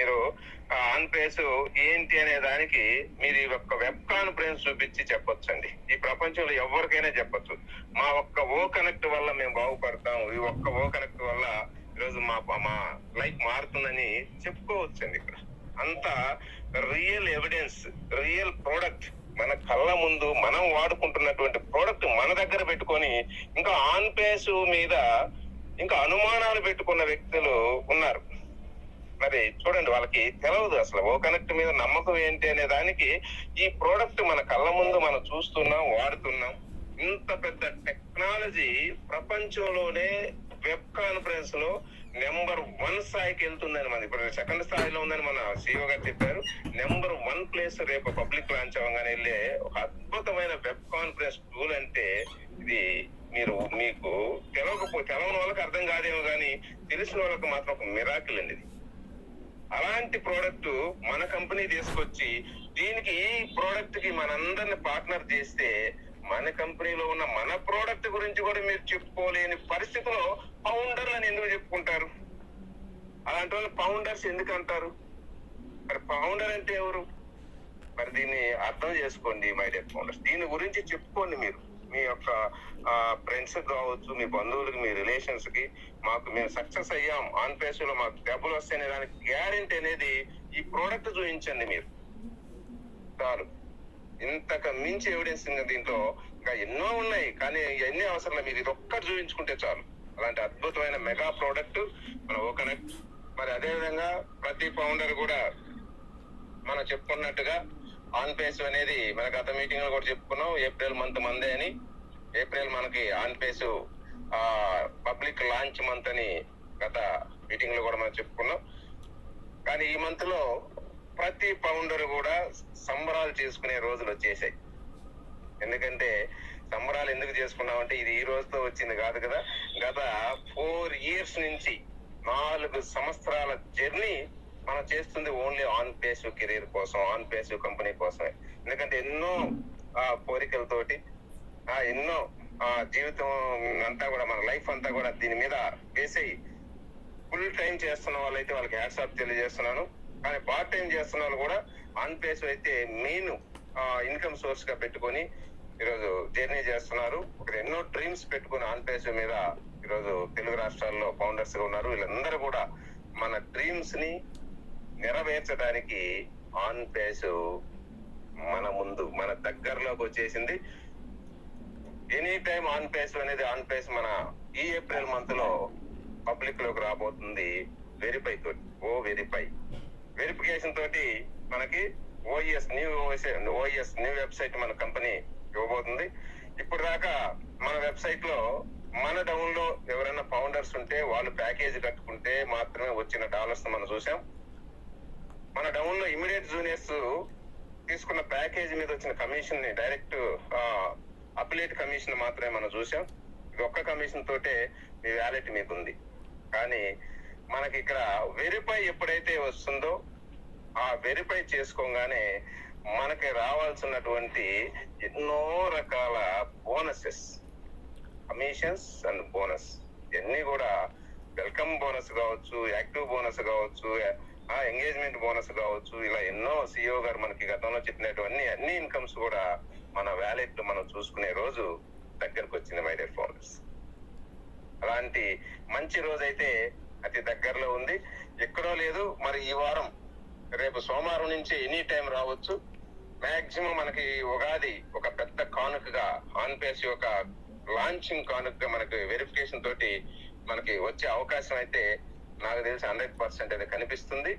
మీరు on place ఏంటి అనే దానికి మీరు ఈ ఒక్క వెబ్ కాన్ఫరెన్స్ చూపించి చెప్పొచ్చండి. ఈ ప్రపంచంలో ఎవరికైనా చెప్పొచ్చు. మా ఒక్క ఓ కనెక్ట్ వల్ల మేము బాగుపడతాం. ఈ ఒక్క ఓ కనెక్ట్ వల్ల ఈరోజు మా మా లైఫ్ మారుతుందని చెప్పుకోవచ్చండి ఇక్కడ. అంత రియల్ ఎవిడెన్స్ రియల్ ప్రోడక్ట్ మన కళ్ళ ముందు మనం వాడుకుంటున్నటువంటి ప్రోడక్ట్ మన దగ్గర పెట్టుకొని ఇంకా ఆన్ పేస్ మీద ఇంకా అనుమానాలు పెట్టుకున్న వ్యక్తులు ఉన్నారు. మరి చూడండి వాళ్ళకి తెలవదు అసలు. ఓ కనెక్ట్ మీద నమ్మకం ఏంటి అనే దానికి ఈ ప్రోడక్ట్ మన కళ్ళ ముందు మనం చూస్తున్నాం వాడుతున్నాం. ఇంత పెద్ద టెక్నాలజీ ప్రపంచంలోనే వెబ్ కాన్ఫరెన్స్లో నెంబర్ వన్ స్థాయికి వెళ్తుందని మన ఇప్పుడు సెకండ్ స్థాయిలో ఉందని మన సీఓ గారు చెప్పారు. నెంబర్ వన్ ప్లేస్ రేపు పబ్లిక్ లాంచ్ అవ్వగానే వెళ్ళే ఒక అద్భుతమైన వెబ్ కాన్ఫరెన్స్ టూల్ అంటే ఇది. మీరు మీకు తెలవకపో తెలవని వాళ్ళకి అర్థం కాదేమో కానీ తెలిసిన వాళ్ళకి మాత్రం ఒక మిరాకిల్ అండి ఇది. అలాంటి ప్రోడక్ట్ మన కంపెనీ తీసుకొచ్చి దీనికి ఈ ప్రోడక్ట్కి మనందరిని పార్ట్నర్ చేస్తే మన కంపెనీలో ఉన్న మన ప్రోడక్ట్ గురించి కూడా మీరు చెప్పుకోలేని పరిస్థితిలో ఫౌండర్లు అని ఎందుకు చెప్పుకుంటారు? అలాంటి వాళ్ళు ఫౌండర్స్ ఎందుకు అంటారు? మరి ఫౌండర్ అంటే ఎవరు? మరి దీన్ని అర్థం చేసుకోండి మై డియర్ ఫౌండర్స్ దీని గురించి చెప్పుకోండి మీరు. మీ యొక్క ఫ్రెండ్స్ కావచ్చు మీ బంధువులకి మీ రిలేషన్స్కి మాకు మేము సక్సెస్ అయ్యాం. ఆన్ పేస్లో మాకు డబ్బులు వస్తాయనే దానికి గ్యారెంటీ అనేది ఈ ప్రోడక్ట్ చూపించండి మీరు. చాలు. ఇంతకు మించి ఎవిడెన్స్ దీంట్లో. ఇంకా ఎన్నో ఉన్నాయి. కానీ ఇవన్నీ అవసరం మీరు ఇది ఒక్కటి చూపించుకుంటే చాలు. అలాంటి అద్భుతమైన మెగా ప్రోడక్ట్ మన ఓకనెక్ట్ మరి అదే విధంగా ప్రతి ఫౌండర్ కూడా మనం చెప్పుకున్నట్టుగా ఆన్ పేస్ అనేది మన గత మీటింగ్లో కూడా చెప్పుకున్నాం. ఏప్రిల్ మంత్ మందే అని. ఏప్రిల్ మనకి ఆన్ పేస్ ఆ పబ్లిక్ లాంచ్ మంత్ అని గత మీటింగ్లో కూడా మనం చెప్పుకున్నాం. కానీ ఈ మంత్లో ప్రతి పౌండర్ కూడా సంబరాలు చేసుకునే రోజులు వచ్చేసాయి. ఎందుకంటే సంబరాలు ఎందుకు చేసుకున్నామంటే ఇది ఈ రోజుతో వచ్చింది కాదు కదా. గత ఫోర్ ఇయర్స్ నుంచి నాలుగు సంవత్సరాల జర్నీ మనం చేస్తుంది ఓన్లీ ఆన్ ప్లేస్ కెరీర్ కోసం ఆన్ ప్లేస్ కంపెనీ కోసమే. ఎందుకంటే ఎన్నో ఆ, కోరికలతోటి ఆ, ఎన్నో ఆ, జీవితం అంతా కూడా మన లైఫ్ అంతా కూడా దీని మీద వేసేయి ఫుల్ టైం చేస్తున్న వాళ్ళైతే వాళ్ళకి హ్యాట్సాప్ తెలియజేస్తున్నాను. కానీ పార్ట్ టైం చేస్తున్న వాళ్ళు కూడా ఆన్ ప్లేస్ అయితే మెయిన్ ఇన్కమ్ సోర్స్గా పెట్టుకొని ఈరోజు జర్నీ చేస్తున్నారు. ఇక్కడ ఎన్నో డ్రీమ్స్ పెట్టుకుని ఆన్ ప్లేస్ మీద ఈరోజు తెలుగు రాష్ట్రాల్లో ఫౌండర్స్గా ఉన్నారు. వీళ్ళందరూ కూడా మన డ్రీమ్స్ని నెరవేర్చడానికి ఆన్ పేస్ మన ముందు మన దగ్గరలోకి వచ్చేసింది. ఎనీ టైం ఆన్ పేస్ అనేది ఆన్ పేస్ మన ఈ ఏప్రిల్ మంత్లో పబ్లిక్లోకి రాబోతుంది. వెరిఫై తోటి ఓ వెరిఫై వెరిఫికేషన్ తోటి మనకి OS new OS new website మన కంపెనీ ఇవ్వబోతుంది. ఇప్పుడు దాకా మన వెబ్సైట్లో మన డౌన్లో ఎవరైనా ఫౌండర్స్ ఉంటే వాళ్ళు ప్యాకేజ్ కట్టుకుంటే మాత్రమే వచ్చిన డాలర్స్ మనం చూసాం మన డౌన్లో ఇమీడియట్ జూనియర్స్ తీసుకున్న ప్యాకేజ్ మీద వచ్చిన కమిషన్ని డైరెక్ట్ అప్లేట్ కమిషన్ మాత్రమే మనం చూసాం ఒక్క కమిషన్ తోటే మీ వ్యాలెట్ మీకు ఉంది కానీ మనకి ఇక్కడ వెరిఫై ఎప్పుడైతే వస్తుందో ఆ వెరిఫై చేసుకోగానే మనకి రావాల్సినటువంటి ఎన్నో రకాల బోనసెస్ కమిషన్స్ అండ్ బోనస్ ఇవన్నీ కూడా వెల్కమ్ బోనస్ కావచ్చు యాక్టివ్ బోనస్ కావచ్చు ఆ ఎంగేజ్మెంట్ బోనస్ కావచ్చు ఇలా ఎన్నో సిఇఓ గారు మనకి గతంలో చెప్పినటువంటి అన్ని ఇన్కమ్స్ కూడా మన వ్యాలెట్ మనం చూసుకునే రోజు దగ్గరకు వచ్చింది మై డియర్ ఫోన్స్ అలాంటి మంచి రోజు అయితే అతి దగ్గరలో ఉంది. ఎక్కడో లేదు మరి ఈ వారం రేపు సోమవారం నుంచి ఎనీ టైం రావచ్చు. మాక్సిమం మనకి ఉగాది ఒక పెద్ద కానుకగా ఆన్పేస్ యొక్క లాంచింగ్ కానుకగా మనకి వెరిఫికేషన్ తోటి మనకి వచ్చే అవకాశం అయితే నాకు తెలిసి హండ్రెడ్ పర్సెంట్ అది కనిపిస్తుంది.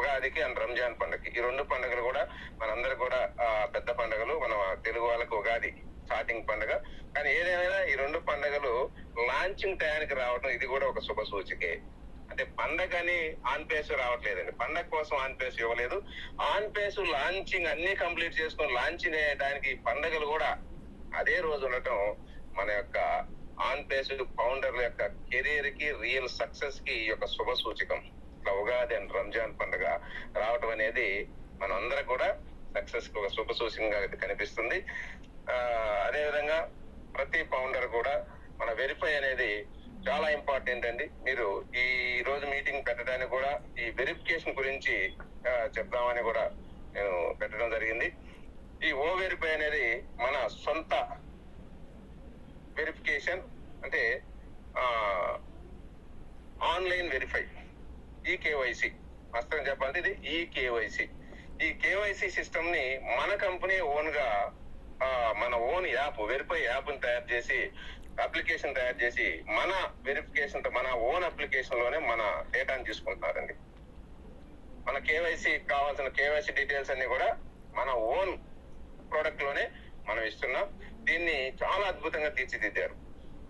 ఉగాదికి అండ్ రంజాన్ పండుగకి. ఈ రెండు పండుగలు కూడా మనందరూ కూడా పెద్ద పండుగలు. మన తెలుగు వాళ్ళకు ఉగాది స్టార్టింగ్ పండుగ. కానీ ఏదేమైనా ఈ రెండు పండుగలు లాంచింగ్ టయానికి రావడం ఇది కూడా ఒక శుభ సూచికే. అంటే పండగని ఆన్ పేస్ రావట్లేదండి. పండగ కోసం ఆన్ పేస్ ఇవ్వలేదు. ఆన్ పేస్ లాంచింగ్ అన్ని కంప్లీట్ చేసుకొని లాంచింగ్ చేయడానికి పండగలు కూడా అదే రోజు ఉండటం మన యొక్క ఆన్ పేస్ ఫౌండర్ల యొక్క కెరీర్కి రియల్ సక్సెస్కి ఈ యొక్క శుభ సూచకం. ఉగాది అండ్ రంజాన్ పండుగ రావటం అనేది మనందరం కూడా సక్సెస్కి ఒక శుభ సూచకంగా కనిపిస్తుంది. అదేవిధంగా ప్రతి ఫౌండర్ కూడా మన వెరిఫై అనేది చాలా ఇంపార్టెంట్ అండి. మీరు ఈ రోజు మీటింగ్ పెట్టడానికి కూడా ఈ వెరిఫికేషన్ గురించి చెప్దామని కూడా నేను పెట్టడం జరిగింది. ఈ ఓ వెరిఫై అనేది మన సొంత వెరిఫికేషన్ అంటే ఆన్లైన్ వెరిఫై ఈ కేవైసి వాస్తవం ఇది ఈ కేవైసి. ఈ కేవైసి సిస్టమ్ని మన కంపెనీ ఓన్గా ఆ, మన ఓన్ యాప్ వెరిఫై యాప్ని తయారు చేసి అప్లికేషన్ తయారు చేసి మన వెరిఫికేషన్ మన ఓన్ అప్లికేషన్లోనే మన డేటాని తీసుకుంటున్నారండి. మన కేవైసీ కావాల్సిన కేవైసీ డీటెయిల్స్ అన్ని కూడా మన ఓన్ ప్రోడక్ట్లోనే మనం ఇస్తున్నాం. దీన్ని చాలా అద్భుతంగా తీర్చిదిద్దారు.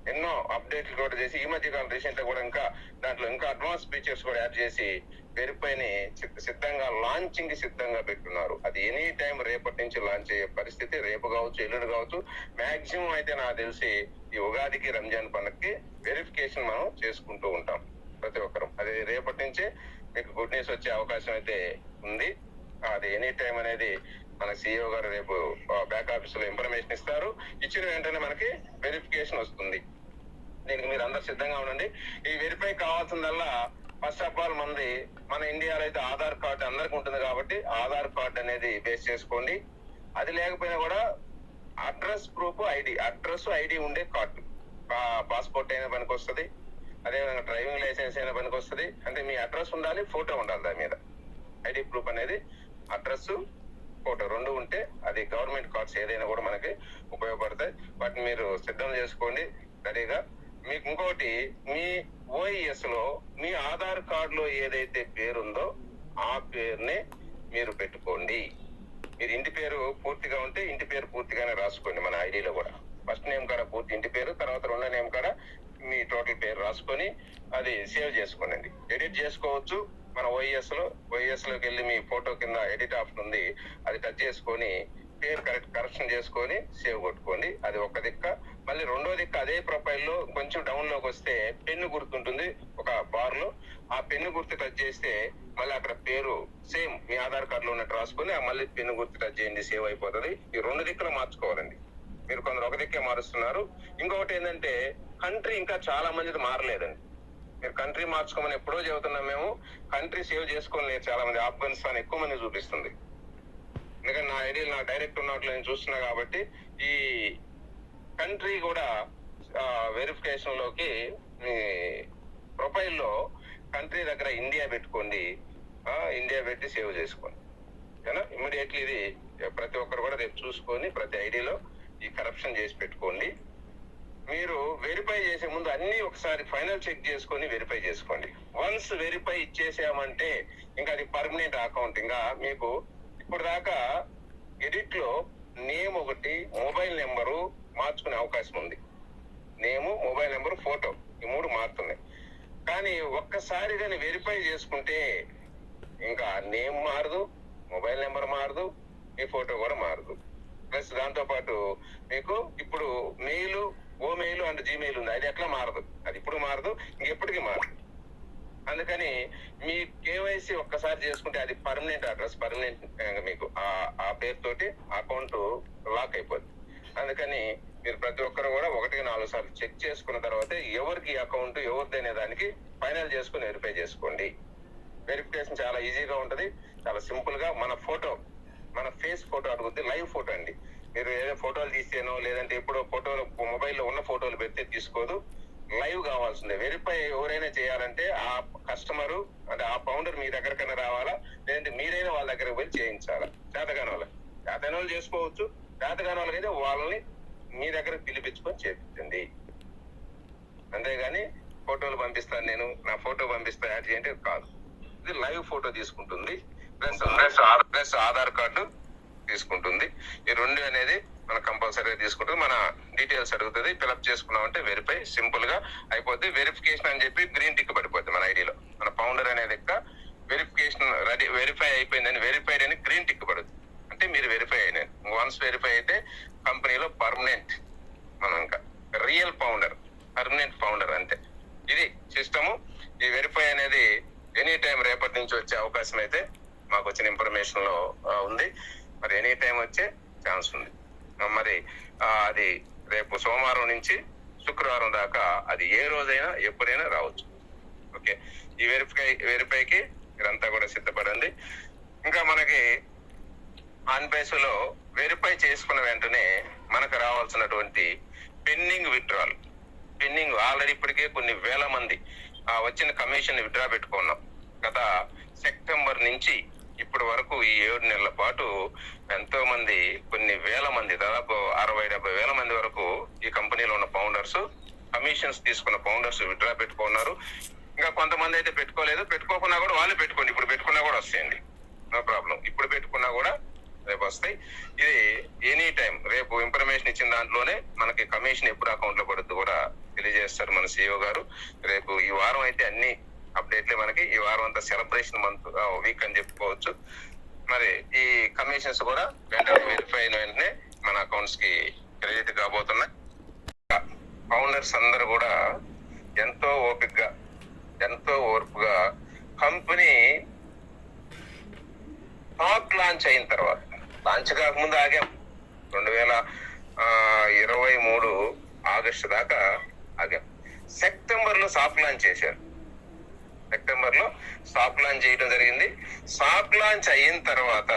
ఎన్నో అప్డేట్లు కూడా చేసి ఈ మధ్య కాలం రీసెంట్ కూడా ఇంకా దాంట్లో ఇంకా అడ్వాన్స్ ఫీచర్స్ కూడా యాడ్ చేసి వెరిఫైని సిద్ధంగా లాంచింగ్కి సిద్ధంగా పెట్టున్నారు. అది ఎనీ టైం రేపటి నుంచి లాంచ్ అయ్యే పరిస్థితి రేపు కావచ్చు ఎల్లుండి కావచ్చు. మాక్సిమం అయితే నాకు తెలిసి ఈ ఉగాదికి రంజాన్ పండుగకి వెరిఫికేషన్ మనం చేసుకుంటూ ఉంటాం ప్రతి ఒక్కరం. అది రేపటి నుంచే మీకు గుడ్ న్యూస్ వచ్చే అవకాశం అయితే ఉంది. అది ఎనీ టైం అనేది మన సిఇఓ గారు రేపు బ్యాక్ ఆఫీస్లో ఇన్ఫర్మేషన్ ఇస్తారు. ఇచ్చిన వెంటనే మనకి వెరిఫికేషన్ వస్తుంది. దీనికి మీరు అందరు సిద్ధంగా ఉండండి. ఈ వెరిఫై కావాల్సిందల్లా ఫస్ట్ ఆఫ్ ఆల్ మంది మన ఇండియాలో అయితే ఆధార్ కార్డు అందరికి ఉంటుంది కాబట్టి ఆధార్ కార్డు అనేది బేస్ చేసుకోండి. అది లేకపోయినా కూడా address proof ID address ID ఉండే కార్డు. పాస్పోర్ట్ అయినా పనికి వస్తుంది అదేవిధంగా డ్రైవింగ్ లైసెన్స్ అయినా పనికి వస్తుంది అంటే మీ అడ్రస్ ఉండాలి ఫోటో ఉండాలి దాని మీద. ఐడి ప్రూఫ్ అనేది అడ్రస్ ఫోటో రెండు ఉంటే అది గవర్నమెంట్ కార్డ్స్ ఏదైనా కూడా మనకి ఉపయోగపడతాయి. వాటిని మీరు సిద్ధం చేసుకోండి. రెడీగా మీకు ఇంకోటి మీ ఓఈఎస్లో మీ ఆధార్ కార్డ్లో ఏదైతే పేరుందో ఆ పేరునే మీరు పెట్టుకోండి. మీరు ఇంటి పేరు పూర్తిగా ఉంటే ఇంటి పేరు పూర్తిగానే రాసుకోండి మన ఐడిలో కూడా. ఫస్ట్ నేమ్ కాడ పూర్తి ఇంటి పేరు తర్వాత రెండో నేమ్ కాడ మీ టోటల్ పేరు రాసుకొని అది సేవ్ చేసుకోండి ఎడిట్ చేసుకోవచ్చు. మన ఓఎస్లో లోకి వెళ్ళి మీ ఫోటో కింద ఎడిట్ ఆప్షన్ ఉంది అది టచ్ చేసుకొని పేరు కరెక్ట్ కరెక్షన్ చేసుకొని సేవ్ కొట్టుకోండి. అది ఒక దిక్క. మళ్ళీ రెండో దిక్క అదే ప్రొఫైల్లో కొంచెం డౌన్లోకి వస్తే పెన్ను గుర్తుంటుంది ఒక బార్లో. ఆ పెన్ను గుర్తు టచ్ చేస్తే మళ్ళీ అక్కడ పేరు సేమ్ మీ ఆధార్ కార్డు లో ఉన్నట్టు రాసుకొని ఆ మళ్ళీ పెన్ను గుర్తు టచ్ చేయండి సేవ్ అయిపోతుంది. ఈ రెండు దిక్కులు మార్చుకోవాలండి. మీరు కొందరు ఒక దిక్కే మారుస్తున్నారు. ఇంకొకటి ఏంటంటే కంట్రీ ఇంకా చాలా మందిది మారలేదండి. మీరు కంట్రీ మార్చుకోమని ఎప్పుడో చెబుతున్నాం మేము. కంట్రీ సేవ్ చేసుకోలేదు చాలా మంది ఆఫ్ఘనిస్తాన్ ఎక్కువ మంది చూపిస్తుంది. ఎందుకంటే నా ఐడియా నా డైరెక్ట్ ఉన్నట్లు నేను చూస్తున్నా కాబట్టి ఈ కంట్రీ కూడా వెరిఫికేషన్లోకి మీ ప్రొఫైల్లో కంట్రీ దగ్గర ఇండియా పెట్టుకోండి. ఇండియా పెట్టి సేవ్ చేసుకోండి. ఓకేనా ఇమ్మీడియట్లీ ఇది ప్రతి ఒక్కరు కూడా రేపు చూసుకొని ప్రతి ఐడిలో ఈ కరప్షన్ చేసి పెట్టుకోండి. మీరు వెరిఫై చేసే ముందు అన్ని ఒకసారి ఫైనల్ చెక్ చేసుకొని వెరిఫై చేసుకోండి. వన్స్ వెరిఫై ఇచ్చేసామంటే ఇంకా అది పర్మనెంట్ అకౌంట్ ఇంకా మీకు ఇప్పుడు దాకా ఎడిట్లో నేమ్ ఒకటి మొబైల్ నెంబరు మార్చుకునే అవకాశం ఉంది. నేము మొబైల్ నెంబర్ ఫోటో ఈ మూడు మారుతున్నాయి. కానీ ఒక్కసారి కానీ వెరిఫై చేసుకుంటే ఇంకా నేమ్ మారదు మొబైల్ నెంబర్ మారదు మీ ఫోటో కూడా మారదు. ప్లస్ దాంతోపాటు మీకు ఇప్పుడు మెయిల్ గోమెయిల్ అండ్ జీమెయిల్ ఉంది. అది ఎట్లా మారదు? అది ఇప్పుడు మారదు ఇంకెప్పటికీ మారదు. అందుకని మీ కేవైసీ ఒక్కసారి చేసుకుంటే అది పర్మనెంట్ అడ్రస్ పర్మనెంట్ మీకు ఆ- ఆ పేరుతోటి అకౌంట్ లాక్ అయిపోద్ది. అందుకని మీరు ప్రతి ఒక్కరు కూడా ఒకటికి నాలుగు సార్లు చెక్ చేసుకున్న తర్వాత ఎవరికి అకౌంట్ ఎవరిది అనే దానికి ఫైనల్ చేసుకుని వెరిఫై చేసుకోండి. వెరిఫికేషన్ చాలా ఈజీగా ఉంటుంది. చాలా సింపుల్గా మన ఫోటో మన ఫేస్ ఫోటో అడుగుద్ది లైవ్ ఫోటో అండి. మీరు ఏదో ఫోటోలు తీస్తేనో లేదంటే ఎప్పుడో ఫోటోలు మొబైల్లో ఉన్న ఫోటోలు పెడితే తీసుకోదు. లైవ్ కావాల్సిందే. వెరిఫై ఎవరైనా చేయాలంటే ఆ కస్టమర్ అంటే ఆ ఫౌండర్ మీ దగ్గరకైనా రావాలా? లేదంటే మీరైనా వాళ్ళ దగ్గరకు పోయి చేయించాలా? చేతగాని వాళ్ళకి. చేతగాని వాళ్ళు చేసుకోవచ్చు. చేతగాని వాళ్ళకైతే వాళ్ళని మీ దగ్గర పిలిపించుకొని చేపించండి అంతేగాని ఫోటోలు పంపిస్తాను నేను నా ఫోటో పంపిస్తా యాడ్ చేయండి కాదు. ఇది లైవ్ ఫోటో తీసుకుంటుంది. Plus plus Aadhaar plus Aadhaar card. తీసుకుంటుంది. ఈ రెండు అనేది మన కంపల్సరీగా తీసుకుంటుంది. మన డీటెయిల్స్ అడుగుతుంది. ఫిలప్ చేసుకున్నామంటే వెరిఫై సింపుల్గా అయిపోద్ది. వెరిఫికేషన్ అని చెప్పి గ్రీన్ టిక్ పడిపోద్ది మన ఐడిలో మన ఫౌండర్ అనేది ఎక్క వెరిఫికేషన్ రెడీ వెరిఫై అయిపోయిందని వెరిఫైడ్ అని గ్రీన్ టిక్ పడుతుంది అంటే మీరు వెరిఫై అయిన వన్స్ వెరిఫై అయితే కంపెనీలో పర్మనెంట్ మనం ఇంకా రియల్ ఫౌండర్ పర్మనెంట్ ఫౌండర్ అంతే. ఇది సిస్టము ఈ వెరిఫై అనేది ఎనీ టైం రేపటి నుంచి వచ్చే అవకాశం అయితే మాకు వచ్చిన ఇన్ఫర్మేషన్లో ఉంది. మరి ఎనీ టైం వచ్చే ఛాన్స్ ఉంది. మరి అది రేపు సోమవారం నుంచి శుక్రవారం దాకా అది ఏ రోజైనా ఎప్పుడైనా రావచ్చు. ఓకే. ఈ వెరిఫై వెరిఫైకి మీరంతా కూడా సిద్ధపడండి. ఇంకా మనకి ఆన్లో వెరిఫై చేసుకున్న వెంటనే మనకు రావాల్సినటువంటి పెండింగ్ విత్డ్రాల్ పెండింగ్ ఆల్రెడీ ఇప్పటికే కొన్ని వేల మంది ఆ వచ్చిన కమిషన్ విత్డ్రా పెట్టుకున్నాం. గత సెప్టెంబర్ నుంచి ఈ ఏడు నెలల పాటు ఎంతో మంది కొన్ని వేల మంది దాదాపు అరవై డెబ్బై వేల మంది వరకు ఈ కంపెనీలో ఉన్న ఫౌండర్స్ కమిషన్స్ తీసుకున్న ఫౌండర్స్ విత్డ్రా పెట్టుకున్నారు. ఇంకా కొంతమంది అయితే పెట్టుకోలేదు. పెట్టుకోకున్నా కూడా వాళ్ళు పెట్టుకోండి. ఇప్పుడు పెట్టుకున్నా కూడా వస్తాయండి. No problem. ఇప్పుడు పెట్టుకున్నా కూడా రేపు వస్తాయి. ఇది ఎనీ టైం రేపు ఇన్ఫర్మేషన్ ఇచ్చిన దాంట్లోనే మనకి కమిషన్ ఎప్పుడు అకౌంట్లో పడుతుంది కూడా తెలియజేస్తారు మన సిఇఓ గారు. రేపు ఈ వారం అయితే అన్ని అప్డేట్లే మనకి. ఈ వారం అంతా సెలబ్రేషన్ మంత్ వీక్ అని చెప్పుకోవచ్చు. మరి ఈ కమిషన్స్ కూడా వెంటనే వెరిఫై అయిన వెంటనే మన అకౌంట్స్కి క్రెడిట్ కాబోతున్నాయి. ఫౌండర్స్ అందరూ కూడా ఎంతో ఓపికగా ఎంతో ఓర్పుగా కంపెనీ టాక్ లాంచ్ అయిన తర్వాత లాంచ్ కాకముందు ఆగాం. రెండు వేల ఆ, ఇరవై మూడు ఆగస్టు దాకా ఆగాం. సెప్టెంబర్లో సాఫ్ట్ లాంచ్ చేశారు. సెప్టెంబర్లో సాఫ్ట్ లాంచ్ చేయడం జరిగింది. సాఫ్ట్ లాంచ్ అయిన తర్వాత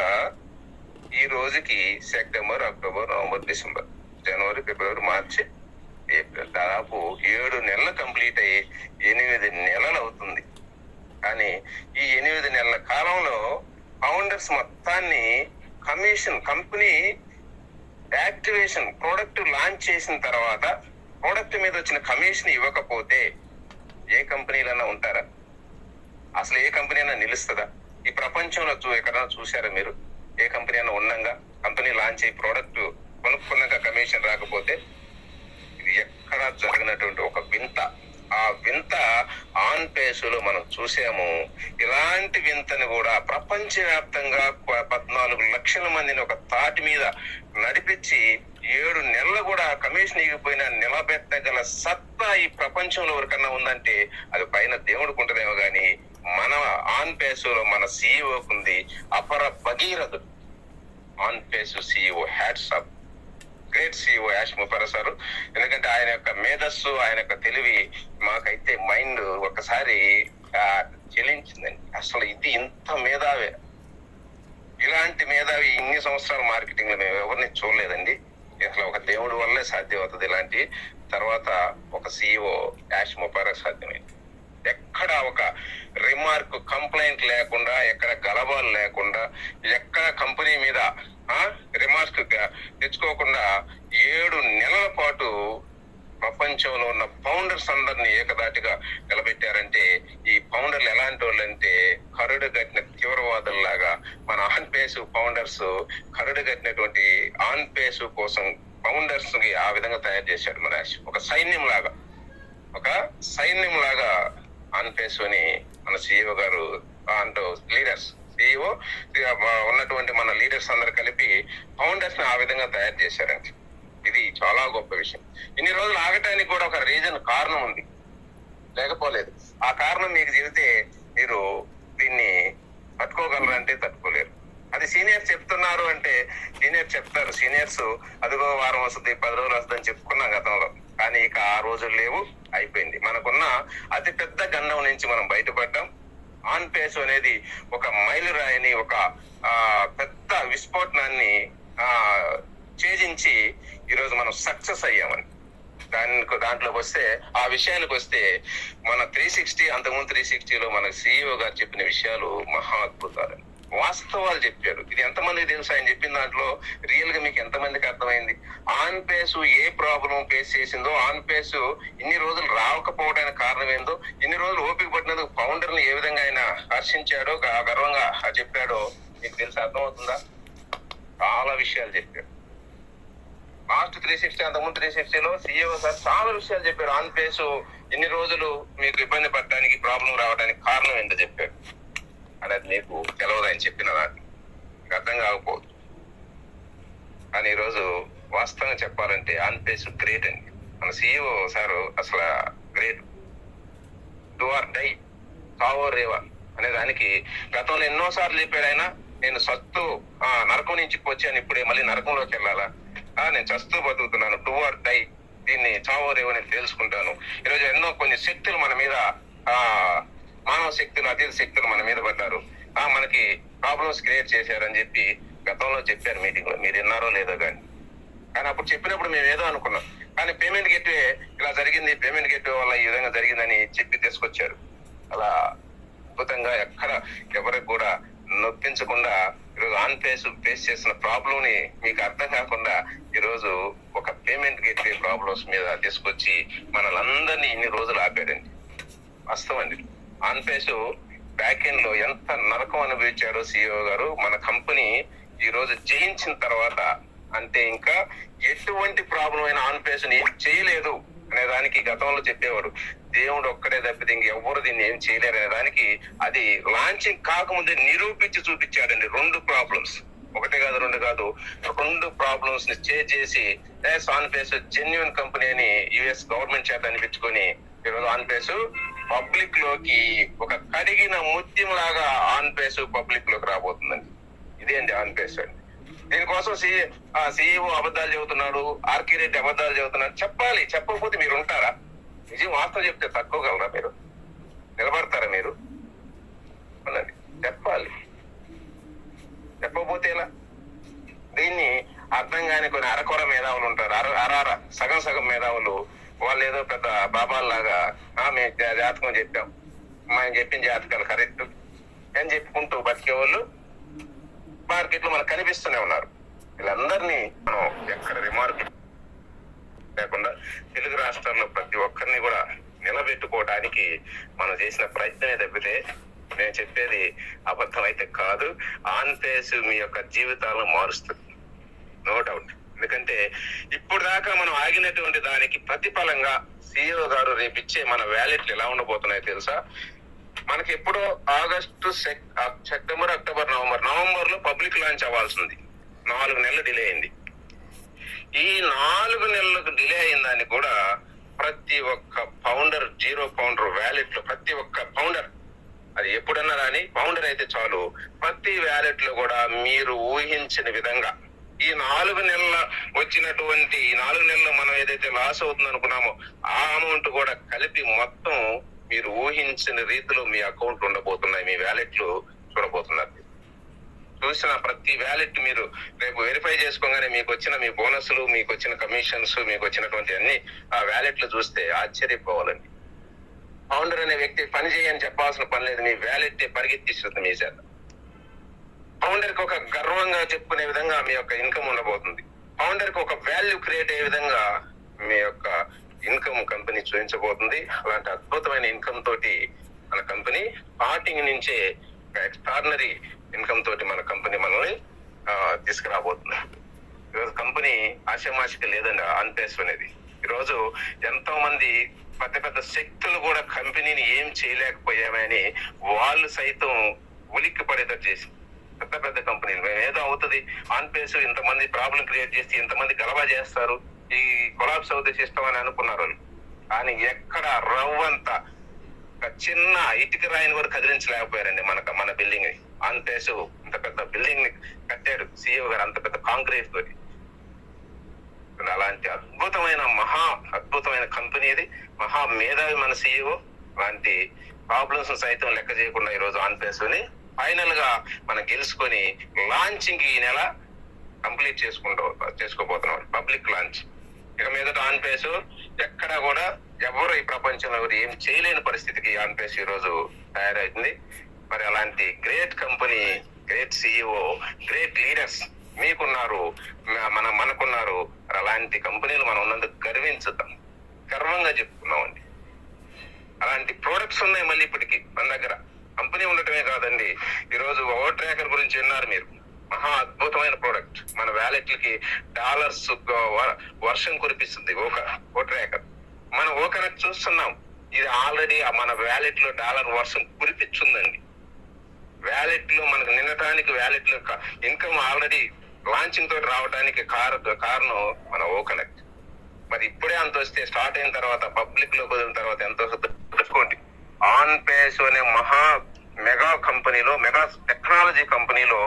ఈ రోజుకి సెప్టెంబర్ అక్టోబర్ నవంబర్ డిసెంబర్ జనవరి ఫిబ్రవరి మార్చి ఏప్రిల్ దాదాపు ఏడు నెలలు కంప్లీట్ అయ్యి ఎనిమిది నెలలు అవుతుంది. కానీ ఈ ఎనిమిది నెలల కాలంలో ఫౌండర్స్ మొత్తాన్ని commission company activation product launch చేసిన తర్వాత ప్రోడక్ట్ మీద వచ్చిన కమిషన్ ఇవ్వకపోతే ఏ కంపెనీలన్నా ఉంటారా? అసలు ఏ కంపెనీ అయినా నిలుస్తుందా? ఈ ప్రపంచంలో చూ ఎక్కడైనా చూసారా మీరు? ఏ కంపెనీ అయినా ఉన్నాగా కంపెనీ లాంచ్ అయ్యి ప్రోడక్ట్ కొనుక్కున్నాక కమిషన్ రాకపోతే ఇది ఎక్కడ జరిగినటువంటి ఒక వింత. ఆ వింత ఆన్ పేసులో మనం చూసాము. ఇలాంటి వింతని కూడా ప్రపంచవ్యాప్తంగా పద్నాలుగు లక్షల మందిని ఒక తాటి మీద నడిపించి ఏడు నెలలు కూడా కమిషన్ ఇగిపోయిన నిలబెట్టగల సత్తా ఈ ప్రపంచంలో ఎవరికన్నా ఉందంటే అది పైన దేవుడికి ఉంటదేమో మన ఆన్ పేసులో మన సీఈఓకి ఉంది అపర భగీరథుడు. OnPassive CEO hats up great CEO Ash Mufareh sir. ఎందుకంటే ఆయన యొక్క మేధస్సు ఆయన యొక్క తెలివి మాకైతే మైండ్ ఒకసారి చెలించిందండి. అసలు ఇది ఇంత మేధావే. ఇలాంటి మేధావి ఇన్ని సంవత్సరాల మార్కెటింగ్లో మేము ఎవరిని చూడలేదండి. అసలు ఒక దేవుడి వల్లే సాధ్యం అవుతుంది ఇలాంటి. తర్వాత ఒక సీఈఓ యాష్ ముబారక్ సాధ్యమైంది. ఎక్కడ ఒక రిమార్క్ కంప్లైంట్ లేకుండా ఎక్కడ గలబాలు లేకుండా ఎక్కడ కంపెనీ మీద రిమార్క్ తెచ్చుకోకుండా ఏడు నెలల పాటు ప్రపంచంలో ఉన్న ఫౌండర్స్ అందరినీ ఏకదాటిగా నిలబెట్టారంటే ఈ ఫౌండర్లు ఎలాంటి వాళ్ళంటే కరుడు కట్టిన తీవ్రవాదుల్లాగా మన ఆన్ పేసు ఫౌండర్స్ కరుడు కట్టినటువంటి ఆన్ పేసు కోసం ఫౌండర్స్కి ఆ విధంగా తయారు చేశాడు మన ఒక సైన్యం లాగా ఒక సైన్యం లాగా ఆన్ అని మన సిఇఓ గారు అంటూ లీడర్స్ సిఇఓ ఉన్నటువంటి మన లీడర్స్ అందరు కలిపి ఫౌండర్స్ని ఆ విధంగా తయారు చేశారండి. ఇది చాలా గొప్ప విషయం. ఇన్ని రోజులు ఆగటానికి కూడా ఒక రీజన్ కారణం ఉంది. లేకపోలేదు. ఆ కారణం మీకు చెబితే మీరు దీన్ని తట్టుకోగలరంటే తట్టుకోలేరు. అది సీనియర్స్ చెప్తున్నారు అంటే సీనియర్స్ చెప్తారు. సీనియర్స్ అదిగో వారం వస్తుంది పది రోజులు వస్తుంది అని చెప్పుకున్నాం గతంలో. కానీ ఇక ఆ రోజులు లేవు. అయిపోయింది. మనకున్న అతి పెద్ద గండం నుంచి మనం బయటపడ్డాం. ఆన్ పేస్ అనేది ఒక మైలురాయిని ఒక ఆ, పెద్ద విస్ఫోటనాన్ని ఆ ఛేదించి ఈరోజు మనం సక్సెస్ అయ్యామని. దానికి దాంట్లోకి వస్తే ఆ విషయానికి వస్తే మన త్రీ సిక్స్టీ అంతకుముందు త్రీ సిక్స్టీలో మన సిఇఓ గారు చెప్పిన విషయాలు మహా అద్భుతాలు. వాస్తవాలు చెప్పారు. ఇది ఎంతమందికి తెలుసు? ఆయన చెప్పిన దాంట్లో రియల్గా మీకు ఎంత ఆన్ పేసు ఏ ప్రాబ్లం ఫేస్ చేసిందో ఆన్ ఫేస్ ఇన్ని రోజులు రావకపోవడానికి కారణం ఏందో ఇన్ని రోజులు ఓపిక పట్టినందుకు ఫౌండర్ని ఏ విధంగా ఆయన హర్షించాడో గర్వంగా చెప్పాడో మీకు తెలిసి అర్థమవుతుందా? చాలా విషయాలు చెప్పారు లాస్ట్ త్రీ సిక్స్టీ అంతకుముందు త్రీ సిక్స్టీలో సీఈఓ సార్ చాలా విషయాలు చెప్పారు. ఆన్ పేసు ఇన్ని రోజులు మీకు ఇబ్బంది పడడానికి ప్రాబ్లం రావడానికి కారణం ఏంటో చెప్పారు అనేది మీకు తెలవదు ఆయన చెప్పిన దాన్ని. అర్థం కాకపోవచ్చు. కానీ ఈరోజు వాస్తవంగా చెప్పాలంటే ఆన్ పేసు గ్రేట్ అండి. మన సీఈఓ సార్ అసలు గ్రేట్ డూ ఆర్ డై కావో రేవా అనే దానికి గతంలో ఎన్నో సార్లు చెప్పాడు ఆయన నేను సత్తు ఆ, నరకం నుంచి వచ్చాను ఇప్పుడే మళ్ళీ నరకంలోకి వెళ్ళాలా? ఆ, నేను చస్తూ బతుకుతున్నాను డూ ఆర్ డై దీన్ని చావో రేవో నేను తెలుసుకుంటాను ఈరోజు ఎన్నో కొన్ని శక్తులు మన మీద ఆ మానవ శక్తులు అతీత శక్తులు మన మీద పడ్డారు. ఆ మనకి ప్రాబ్లమ్స్ క్రియేట్ చేశారని చెప్పి గతంలో చెప్పారు మీటింగ్లో మీరు విన్నారో లేదో కానీ. కానీ అప్పుడు చెప్పినప్పుడు మేము ఏదో అనుకున్నాం. కానీ పేమెంట్ గేట్వే ఇలా జరిగింది పేమెంట్ గేట్వే వల్ల ఈ విధంగా జరిగిందని చెప్పి తీసుకొచ్చారు. అలా అద్భుతంగా ఎక్కడ ఎవరికి కూడా నొప్పించకుండా ఈరోజు ఆన్ ఫేస్ ఫేస్ చేసిన ప్రాబ్లం ని మీకు అర్థం కాకుండా ఈరోజు ఒక పేమెంట్ గేట్వే ప్రాబ్లమ్స్ మీద తీసుకొచ్చి మనలందరినీ ఇన్ని రోజులు ఆపారండి. వాస్తవండి ఆన్ ఫేస్ బ్యాక్ ఎండ్లో ఎంత నరకం అనుభవించారో సిఇఓ గారు మన కంపెనీ ఈ రోజు జయించిన తర్వాత అంటే ఇంకా ఎటువంటి ప్రాబ్లం అయినా ఆన్ పేషన్ ఏం చేయలేదు అనే దానికి గతంలో చెప్పేవాడు. దేవుడు ఒక్కడే తప్పితే ఇంకెవ్వరు దీన్ని ఏం చేయలేరు అనే దానికి అది లాంచింగ్ కాకముందే నిరూపించి చూపించాడండి రెండు ప్రాబ్లమ్స్ ఒకటే కాదు రెండు కాదు. రెండు ప్రాబ్లమ్స్ని చేజ్ చేసి ఆన్ ఫేస్ జెన్యున్ కంపెనీ అని యుఎస్ గవర్నమెంట్ చేత అనిపించుకొని ఈరోజు ఆన్ ఫేస్ పబ్లిక్లోకి ఒక కడిగిన ముత్యం లాగా ఆన్ ఫేస్ పబ్లిక్లోకి రాబోతుందండి. ఇదే అండి ఆన్ ఫేస్ అండి. దీనికోసం సి సిఇఓ అబద్ధాలు చెబుతున్నాడు ఆర్కే రెడ్డి అబద్ధాలు చెబుతున్నాడు. చెప్పాలి చెప్పకపోతే మీరు ఉంటారా? నిజం వాస్తవం చెప్తే తక్కువగలరా మీరు? నిలబడతారా మీరు? అన్నది చెప్పాలి. చెప్పకపోతే ఎలా? దీన్ని అర్థం కాని కొన్ని అరకొర మేధావులు ఉంటారు. అర అరార సగం సగం మేధావులు. వాళ్ళు ఏదో పెద్ద బాబాల్లాగా మేము జాతకం చెప్పాం. మేము చెప్పిన జాతకాలు కరెక్ట్ అని చెప్పుకుంటూ బతికే వాళ్ళు మార్కెట్లో మనకు కనిపిస్తూనే ఉన్నారు. వీళ్ళందరినీ మనం ఎక్కడ రిమార్క్ లేకుండా తెలుగు రాష్ట్రాల్లో ప్రతి ఒక్కరిని కూడా నిలబెట్టుకోవడానికి మనం చేసిన ప్రయత్నమే తప్పితే నేను చెప్పేది అబద్ధం అయితే కాదు ఆన్ ఫేస్ మీ యొక్క జీవితాలను మారుస్తుంది. నో డౌట్ ఎందుకంటే ఇప్పుడు దాకా మనం ఆగినటువంటి దానికి ప్రతిఫలంగా సిఇఓ గారు రేపిచ్చే మన వ్యాలెట్లు ఎలా ఉండబోతున్నాయో తెలుసా? మనకి ఎప్పుడో ఆగస్టు సెక్- సెప్టెంబర్ అక్టోబర్ నవంబర్. నవంబర్లో పబ్లిక్ లాంచ్ అవ్వాల్సింది. నాలుగు నెలలు డిలే అయింది. ఈ నాలుగు నెలలకు డిలే అయిన దాన్ని కూడా ప్రతి ఒక్క పౌండర్ జీరో పౌండర్ వ్యాలెట్లో ప్రతి ఒక్క పౌండర్ అది ఎప్పుడన్నా కానీ పౌండర్ అయితే చాలు ప్రతి వ్యాలెట్లో కూడా మీరు ఊహించిన విధంగా ఈ నాలుగు నెలల వచ్చినటువంటి ఈ నాలుగు నెలలు మనం ఏదైతే లాస్ అవుతుంది అనుకున్నామో ఆ అమౌంట్ కూడా కలిపి మొత్తం మీరు ఊహించిన రీతిలో మీ అకౌంట్ ఉండబోతున్నాయి మీ వ్యాలెట్లు చూడబోతున్నారు. చూసిన ప్రతి వ్యాలెట్ మీరు రేపు వెరిఫై చేసుకోగానే మీకు వచ్చిన మీ బోనస్లు మీకు వచ్చిన కమిషన్స్ మీకు వచ్చినటువంటి అన్ని ఆ వ్యాలెట్లు చూస్తే ఆశ్చర్యపోవాలండి. ఫౌండర్ అనే వ్యక్తి పని చేయని చెప్పాల్సిన పని లేదు మీ వ్యాలెట్ పరిగెత్తిస్తుంది మీ చేత. ఫౌండర్కి ఒక గర్వంగా చెప్పుకునే విధంగా మీ యొక్క ఇన్కమ్ ఉండబోతుంది. ఫౌండర్కి ఒక వాల్యూ క్రియేట్ అయ్యే విధంగా మీ యొక్క ఇన్కమ్ కంపెనీ చూపించబోతుంది. అలాంటి అద్భుతమైన ఇన్కమ్ తోటి మన కంపెనీ స్టార్టింగ్ నుంచే ఎక్స్ట్రాడినరీ ఇన్కమ్ తోటి మన కంపెనీ మనల్ని తీసుకురాబోతుంది. ఈరోజు కంపెనీ ఆశమాషిక లేదండి అన్పేస్ అనేది. ఈరోజు ఎంతో మంది పెద్ద పెద్ద శక్తులు కూడా కంపెనీని ఏం చేయలేకపోయామని వాళ్ళు సైతం ఉలిక్కి పడేటట్టు చేసి పెద్ద పెద్ద కంపెనీలు. మేము ఏదో అవుతుంది ఆన్ పేస్ ఇంతమంది ప్రాబ్లం క్రియేట్ చేసి ఇంతమంది గలవా చేస్తారు. ఈ కొలాబ్స్ అవుతే సిస్టమ్ అని అనుకున్నారు వాళ్ళు. కానీ ఎక్కడ రవ్వంత ఒక చిన్న ఇటుక రాయిని కూడా కదిలించలేకపోయారండి మనకు మన బిల్డింగ్ని. ఆన్ ఇంత పెద్ద బిల్డింగ్ని కట్టాడు సీఈఓ గారు అంత పెద్ద కాంక్రీట్ తోటి. అలాంటి అద్భుతమైన మహా అద్భుతమైన కంపెనీ ఇది. మహా మేధావి మన సీఈఓ లాంటి ప్రాబ్లమ్స్ సైతం లెక్క చేయకుండా ఈ రోజు ఆన్ ఫైనల్గా మనం గెలుచుకొని లాంచింగ్ ఈ నెల కంప్లీట్ చేసుకుంటూ చేసుకోబోతున్నాం. పబ్లిక్ లాంచ్ ఇక మీదట ఆన్ ఫేస్ ఎక్కడ కూడా ఎవరు ఈ ప్రపంచంలో ఎవరు ఏం చేయలేని పరిస్థితికి ఆన్ ఫేస్ ఈ రోజు తయారైంది. మరి అలాంటి great company great CEO great leaders మీకున్నారు మన మనకున్నారు. అలాంటి కంపెనీలు మనం ఉన్నందుకు గర్వించుద్దాం గర్వంగా చెప్పుకున్నామండి. అలాంటి ప్రోడక్ట్స్ ఉన్నాయి మళ్ళీ ఇప్పటికి మన దగ్గర. కంపెనీ ఉండటమే కాదండి. ఈరోజు ఓవర్ ట్రాకర్ గురించి విన్నారు మీరు. మహా అద్భుతమైన ప్రోడక్ట్ మన వ్యాలెట్లకి డాలర్స్ వర్షం కురిపిస్తుంది. ఓక ఓ ట్రాకర్ మనం ఓ కనెక్ట్ చూస్తున్నాం. ఇది ఆల్రెడీ మన వ్యాలెట్లో డాలర్ వర్షం కురిపించుందండి. వ్యాలెట్లో మనకు నిన్నటానికి వ్యాలెట్లో ఇన్కమ్ ఆల్రెడీ లాంచింగ్ తోటి రావడానికి కార- కారణం మన ఓ కనెక్ట్ మరి ఇప్పుడే అంత వస్తే స్టార్ట్ అయిన తర్వాత పబ్లిక్లో కుదిరిన తర్వాత ఎంత వస్తుందో ఆన్ పేస్ అనే మహా మెగా కంపెనీలో మెగా టెక్నాలజీ కంపెనీలో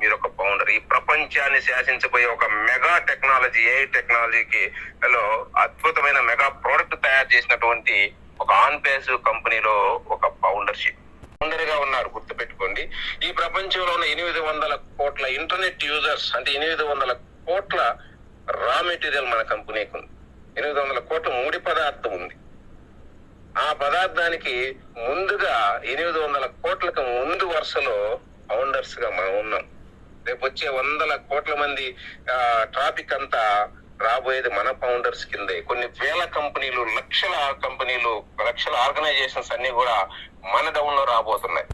మీరు ఒక ఫౌండర్. ఈ ప్రపంచాన్ని శాసించబోయే ఒక మెగా టెక్నాలజీ ఏ టెక్నాలజీకి లో అద్భుతమైన మెగా ప్రోడక్ట్ తయారు చేసినటువంటి ఒక ఆన్ బేస్ కంపెనీలో ఒక ఫౌండర్షిప్. ఫౌండర్గా ఉన్నారు గుర్తుపెట్టుకోండి. ఈ ప్రపంచంలో ఉన్న ఎనిమిది వందల కోట్ల ఇంటర్నెట్ యూజర్స్ అంటే ఎనిమిది వందల కోట్ల రా మెటీరియల్ మన కంపెనీకి ఉంది ఎనిమిది వందల కోట్ల ముడి పదార్థం ఉంది ఆ పదార్థానికి ముందుగా ఎనిమిది వందల కోట్లకు ముందు వరుసలో ఫౌండర్స్గా మనం ఉన్నాం. రేపు వచ్చే వందల కోట్ల మంది ట్రాఫిక్ అంతా రాబోయేది మన ఫౌండర్స్ కిందే. కొన్ని వేల కంపెనీలు లక్షల కంపెనీలు లక్షల ఆర్గనైజేషన్స్ అన్ని కూడా మన డౌన్లో రాబోతున్నాయి.